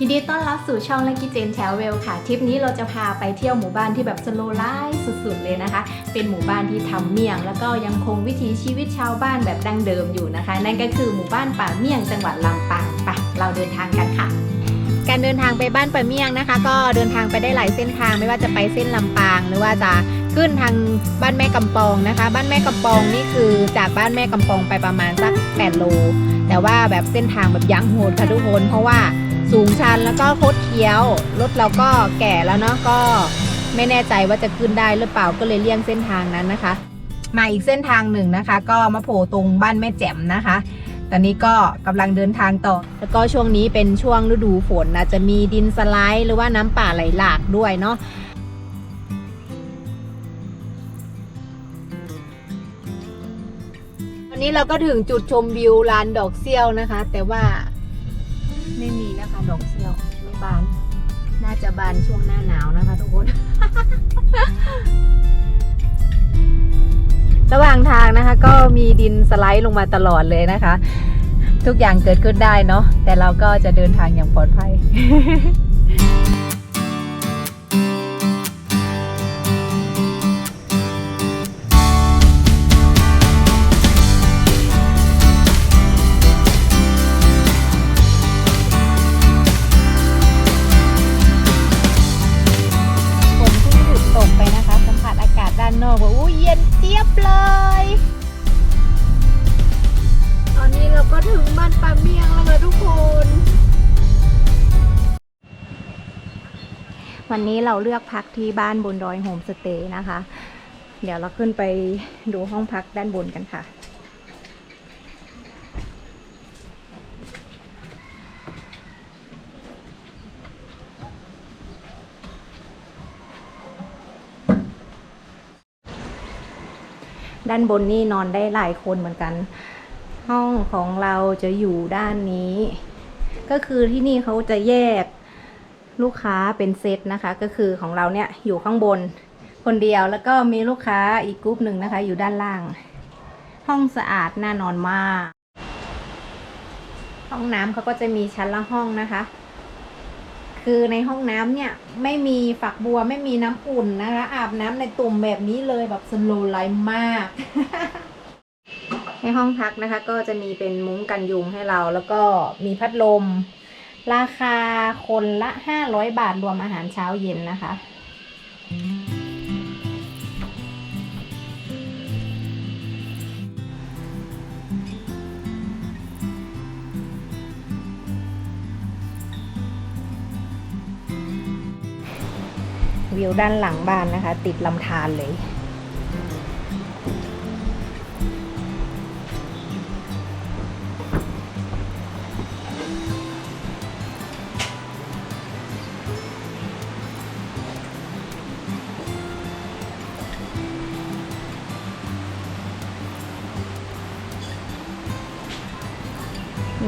ยินดีต้อนรับสู่ช่อง Lucky Jane Travel ค่ะ ทริปนี้เราจะพาไปเที่ยวหมู่บ้านที่แบบสโลไลฟ์สุดๆเลยนะคะ เป็นหมู่บ้านที่ทำเมี่ยง แล้วก็ยังคงวิถีชีวิตชาวบ้านแบบดั้งเดิมอยู่นะคะ นั่นก็คือหมู่บ้านป่าเมี่ยงจังหวัดลำปางไปเราเดินทางกันค่ะ การเดินทางไปบ้านป่าเมี่ยงนะคะ ก็เดินทางไปได้หลายเส้นทางไม่ว่าจะไปเส้นลำปางหรือว่าจะ ขึ้นทางบ้านแม่กำปองนะคะ บ้านแม่กำปองนี่คือจากบ้านแม่กำปองไปประมาณสัก8โล แต่ว่าแบบเส้นทางแบบยั้งโหดค่ะทุกคนเพราะว่าสูงชันแล้วก็โคดเคี้ยวรถเราก็แก่แล้วเนาะก็ไม่แน่ใจว่าจะขึ้นได้หรือเปล่าก็เลยเลี่ยงเส้นทางนั้นนะคะ มาอีกเส้นทางหนึ่งนะคะ ก็มาโผล่ตรงบ้านแม่แจ่มนะคะ ตอนนี้ก็กำลังเดินทางต่อ แล้วก็ช่วงนี้เป็นช่วงฤดูฝนนะจะมีดินสไลด์หรือว่าน้ำป่าไหลหลากด้วยเนาะ วันนี้เราก็ถึงจุดชมวิวลานดอกเซี่ยวนะคะ แต่ว่าไม่มีนะคะดอกเซี่ยวไม่บาน น่าจะบานช่วงหน้าหนาวนะคะทุกคน ระหว่างทางนะคะ ก็มีดินสไลด์ลงมาตลอดเลยนะคะ ทุกอย่างเกิดขึ้นได้เนาะแต่เราก็จะเดินทางอย่างปลอดภัย วันนี้เราเลือกพักที่บ้านบนดอยโฮมสเตย์นะคะ เดี๋ยวเราขึ้นไปดูห้องพักด้านบนกันค่ะด้านบนนี่นอนได้หลายคนเหมือนกัน ห้องของเราจะอยู่ด้านนี้ ก็คือที่นี่เขาจะแยก ลูกค้าเป็นเซตนะคะ ก็คือของเราเนี่ยอยู่ข้างบนคนเดียวแล้วก็มีลูกค้าอีกกรุ๊ปหนึ่งนะคะ อยู่ด้านล่าง ห้องสะอาดน่านอนมาก ห้องน้ำเขาก็จะมีชั้นละห้องนะคะ คือในห้องน้ำเนี่ยไม่มีฝักบัวไม่มีน้ำอุ่นนะคะ อาบน้ำในตุ่มแบบนี้เลยแบบสโลไลมาก ในห้องพักนะคะ ก็จะมีเป็นมุ้งกันยุงให้เราแล้วก็มีพัดลม ราคาคนละ 500 บาทรวมอาหารเช้าเย็นนะคะ วิวด้านหลังบ้านนะคะ ติดลำธารเลย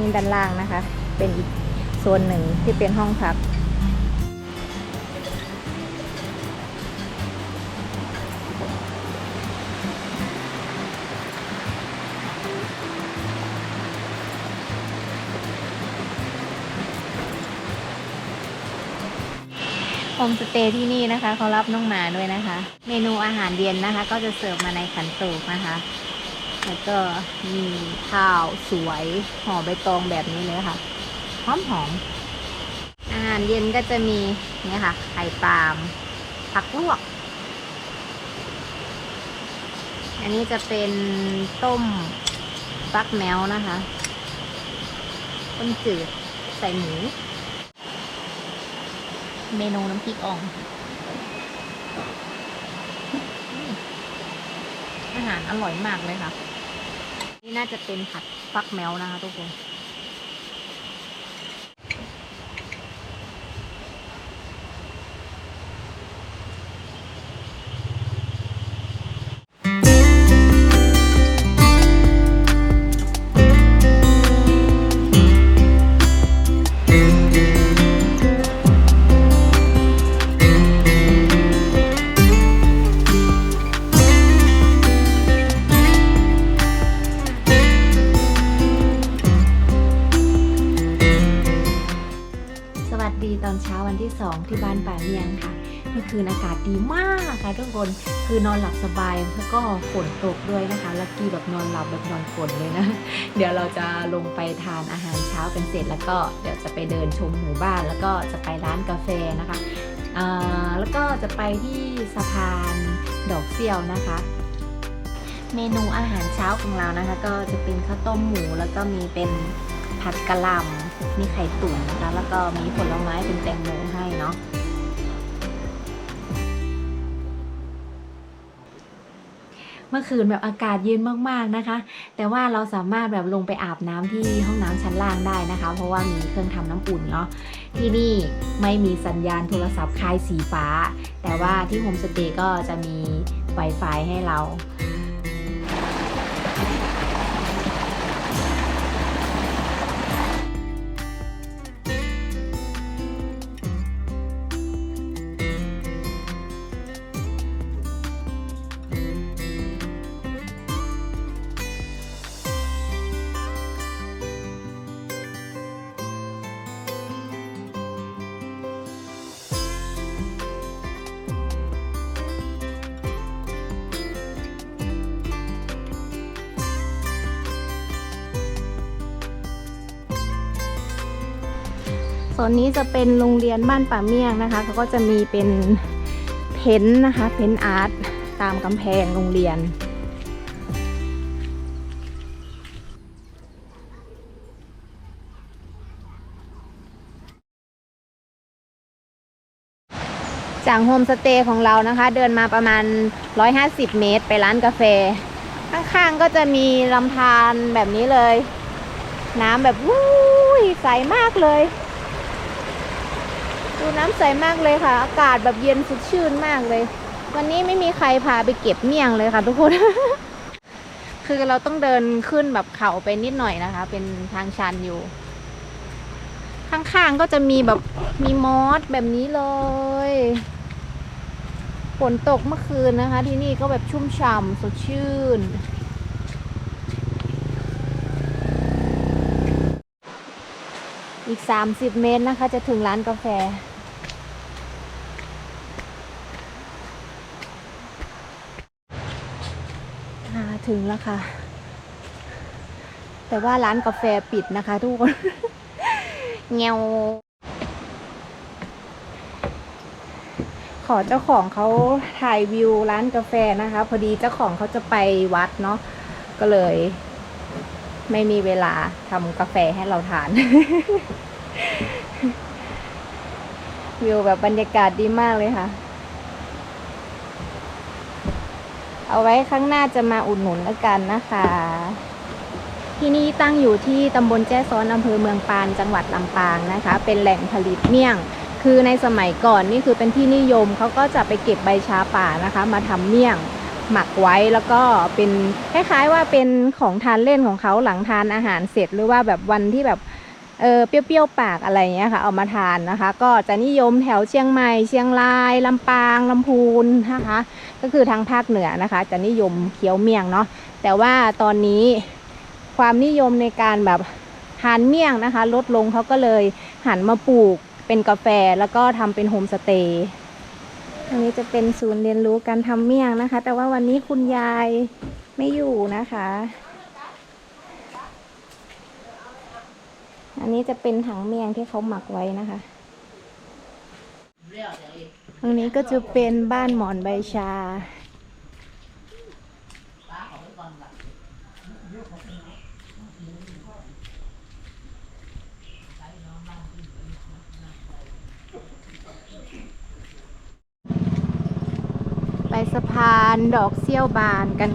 นี่ด้านล่างนะคะ เป็นอีกโซนหนึ่งที่เป็นห้องพัก โฮมสเตย์ที่นี่นะคะเขารับน้องหมาด้วยนะคะ เมนูอาหารเย็นนะคะ ก็จะเสิร์ฟมาในขันโตกนะคะ แล้วก็มีข้าวสวยห่อใบตองแบบนี้เลยค่ะหอมหอมอาหารเย็นก็จะมีเนี่ยค่ะ ไข่ปาล์มผักลวก อันนี้จะเป็นต้มฟักแมวนะคะ ต้มจืดใส่หมูเมนูน้ำพริกอ่อง อาหารอร่อยมากเลยค่ะ นี่น่าจะเป็นผัดฟักแมวนะคะทุกคน ดีตอนเช้าวันที่ 2 ที่บ้านป่าเมียงค่ะเมื่อคืนอากาศดีมากค่ะทุกคนคือนอนหลับสบายแล้วก็ฝนตกด้วยนะคะลักกี้แบบนอนหลับแบบนอนฝนเลยนะ เดี๋ยวเราจะลงไปทานอาหารเช้ากันเสร็จแล้วก็เดี๋ยวจะไปเดินชมหมู่บ้านแล้วก็จะไปร้านกาแฟนะคะแล้วก็จะไปที่สะพานดอกเสี่ยวนะคะเมนูอาหารเช้าของเรานะคะ ก็จะเป็นข้าวต้มหมูแล้วก็มีเป็นผัดกะหล่ำ มีไข่ตุ๋นนะคะ แล้วก็มีผลไม้เป็นแตงโมให้เนาะเมื่อคืนแบบอากาศเย็นมากๆนะคะ แต่ว่าเราสามารถแบบลงไปอาบน้ำที่ห้องน้ำชั้นล่างได้นะคะ เพราะว่ามีเครื่องทำน้ำอุ่นเนาะ ที่นี่ไม่มีสัญญาณโทรศัพท์คลายสีฟ้า แต่ว่าที่โฮมสเตย์ก็จะมี Wi-Fi ให้เรา โซนนี้จะเป็นโรงเรียนบ้านป่าเมี่ยงนะคะเขาก็จะมีเป็นเพ้นท์นะคะเพ้นท์อาร์ตตามกำแพงโรงเรียน จากโฮมสเตย์ของเรานะคะ เดินมาประมาณ 150 เมตร ไปร้านกาแฟ ข้างๆก็จะมีลำธารแบบนี้เลย น้ำแบบวุ้ยใสมากเลย ดูน้ำใสมากเลยค่ะ อากาศแบบเย็นสดชื่นมากเลย วันนี้ไม่มีใครพาไปเก็บเมี่ยงเลยค่ะ ทุกคน คือเราต้องเดินขึ้นแบบเขาไปนิดหน่อยนะคะ เป็นทางชันอยู่ ข้างๆก็จะมีแบบมีมอสแบบนี้เลยฝนตกเมื่อคืนนะคะ ที่นี่ก็แบบชุ่มฉ่ำสดชื่น อีก 30 เมตรนะคะ จะถึงร้านกาแฟ ถึงแล้วค่ะ แต่ว่าร้านกาแฟปิดนะคะทุกคนเงวขอเจ้าของเขาถ่ายวิวร้านกาแฟนะคะ พอดีเจ้าของเขาจะไปวัดเนาะก็เลย ไม่มีเวลาทำกาแฟให้เราทาน วิวแบบบรรยากาศดีมากเลยค่ะ เอาไว้ข้างหน้าจะมาอุดหนุนแล้วกันนะคะ ที่นี่ตั้งอยู่ที่ตำบลแจ้ซ้อนอำเภอเมืองปานจังหวัดลำปางนะคะ เป็นแหล่งผลิตเมี่ยง คือในสมัยก่อนนี่คือเป็นที่นิยมเขาก็จะไปเก็บใบชาป่านะคะ มาทำเมี่ยงหมักไว้แล้วก็เป็นคล้ายๆว่าเป็นของทานเล่นของเขาหลังทานอาหารเสร็จหรือว่าแบบวันที่แบบเออเปรี้ยวๆปากอะไรอย่างเงี้ยค่ะเอามาทานนะคะ ก็จะนิยมแถวเชียงใหม่เชียงรายลำปางลำพูนนะคะ ก็คือทางภาคเหนือนะคะ จะนิยมเคี้ยวเมี่ยงเนาะแต่ว่าตอนนี้ความนิยมในการแบบทานเมี่ยงนะคะ ลดลงเขาก็เลยหันมาปลูกเป็นกาแฟแล้วก็ทำเป็นโฮมสเตย์อันนี้จะเป็นศูนย์เรียนรู้การทำเมี่ยงนะคะ แต่ว่าวันนี้คุณยายไม่อยู่นะคะ อันนี้จะเป็นถังเมี่ยงที่เขาหมักไว้นะคะ ตรงนี้ก็จะเป็นบ้านหมอนใบชา ไปสะพานดอกเซี่ยวบานกัน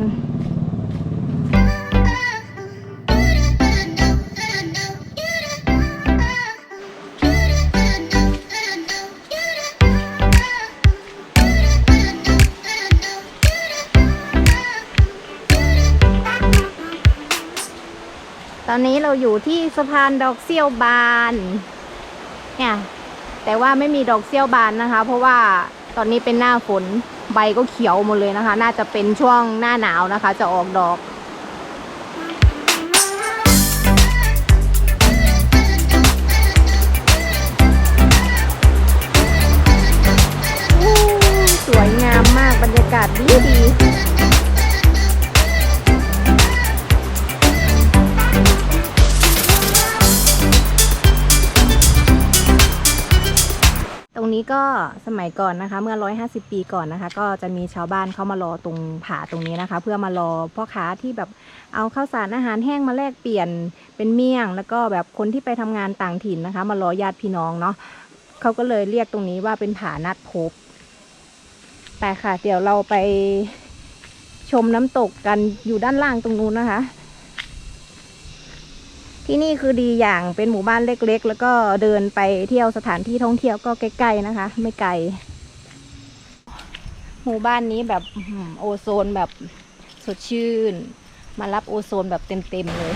อนนี้เราอยู่ที่สะพานดอกเซี่ยวบาน เนี่ย แต่ว่าไม่มีดอกเซี่ยวบานนะคะ เพราะว่าตอนนี้เป็นหน้าฝนใบก็เขียวหมดเลยนะคะ น่าจะเป็นช่วงหน้าหนาวนะคะ จะออกดอก ก็สมัยก่อนนะคะ เมื่อ 150 ปีก่อนนะคะ ก็จะมีชาวบ้านเขามารอตรงผาตรงนี้นะคะ เพื่อมารอพ่อค้าที่แบบเอาข้าวสารอาหารแห้งมาแลกเปลี่ยนเป็นเมี่ยง แล้วก็แบบคนที่ไปทำงานต่างถิ่นนะคะ มารอญาติพี่น้องเนาะเขาก็เลยเรียกตรงนี้ว่าเป็นผานัดพบไปค่ะ เดี๋ยวเราไปชมน้ำตกกันอยู่ด้านล่างตรงนู้นนะคะ ที่นี่คือดีอย่างเป็นหมู่บ้านเล็ก ๆ แล้วก็เดินไปเที่ยวสถานที่ท่องเที่ยวก็ใกล้ๆนะคะ ไม่ไกล หมู่บ้านนี้แบบโอโซนแบบสดชื่น มารับโอโซนแบบเต็มๆเลย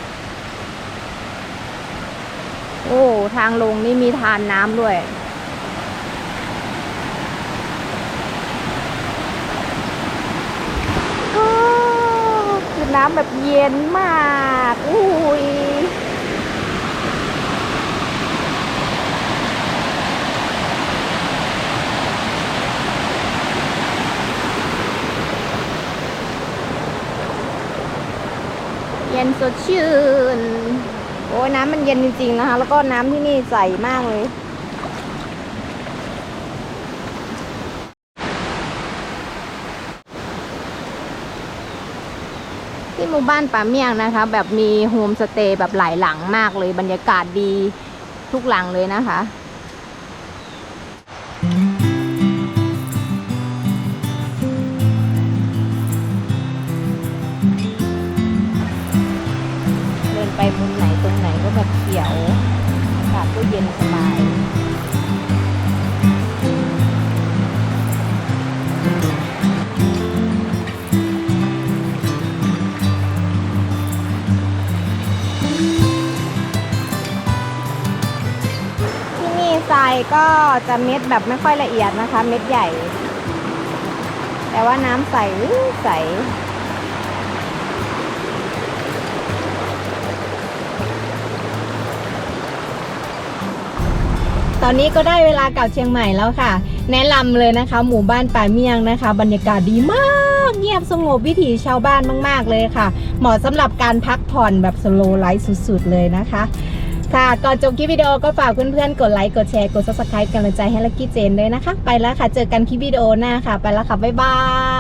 โอ้ทางลงนี่มีทานน้ำด้วยคือน้ำแบบเย็นมาก อุ้ย เย็น สดชื่น โอ้ยน้ำมันเย็นจริงๆนะคะ แล้วก็น้ำที่นี่ใสมากเลย ที่หมู่บ้านป่าเมี่ยงนะคะ แบบมีโฮมสเตย์แบบหลายหลังมากเลย บรรยากาศดีทุกหลังเลยนะคะ ก็จะเม็ดแบบไม่ค่อยละเอียดนะคะ เม็ดใหญ่ แต่ว่าน้ำใสใสตอนนี้ก็ได้เวลากลับเชียงใหม่แล้วค่ะ แนะนำเลยนะคะ หมู่บ้านป่าเมียงนะคะ บรรยากาศดีมาก เงียบสงบวิถีชาวบ้านมาก ๆ เลยค่ะ เหมาะสำหรับการพักผ่อนแบบสโลไลฟ์สุด ๆ เลยนะคะ ค่ะก่อนจบคลิปวิดีโอก็ฝากเพื่อนๆ กดไลค์ กดแชร์ กด subscribe กำลังใจให้ลักกี้เจนด้วยนะคะ ไปแล้วค่ะ เจอกันคลิปวิดีโอหน้าค่ะ ไปแล้วค่ะ บ๊ายบาย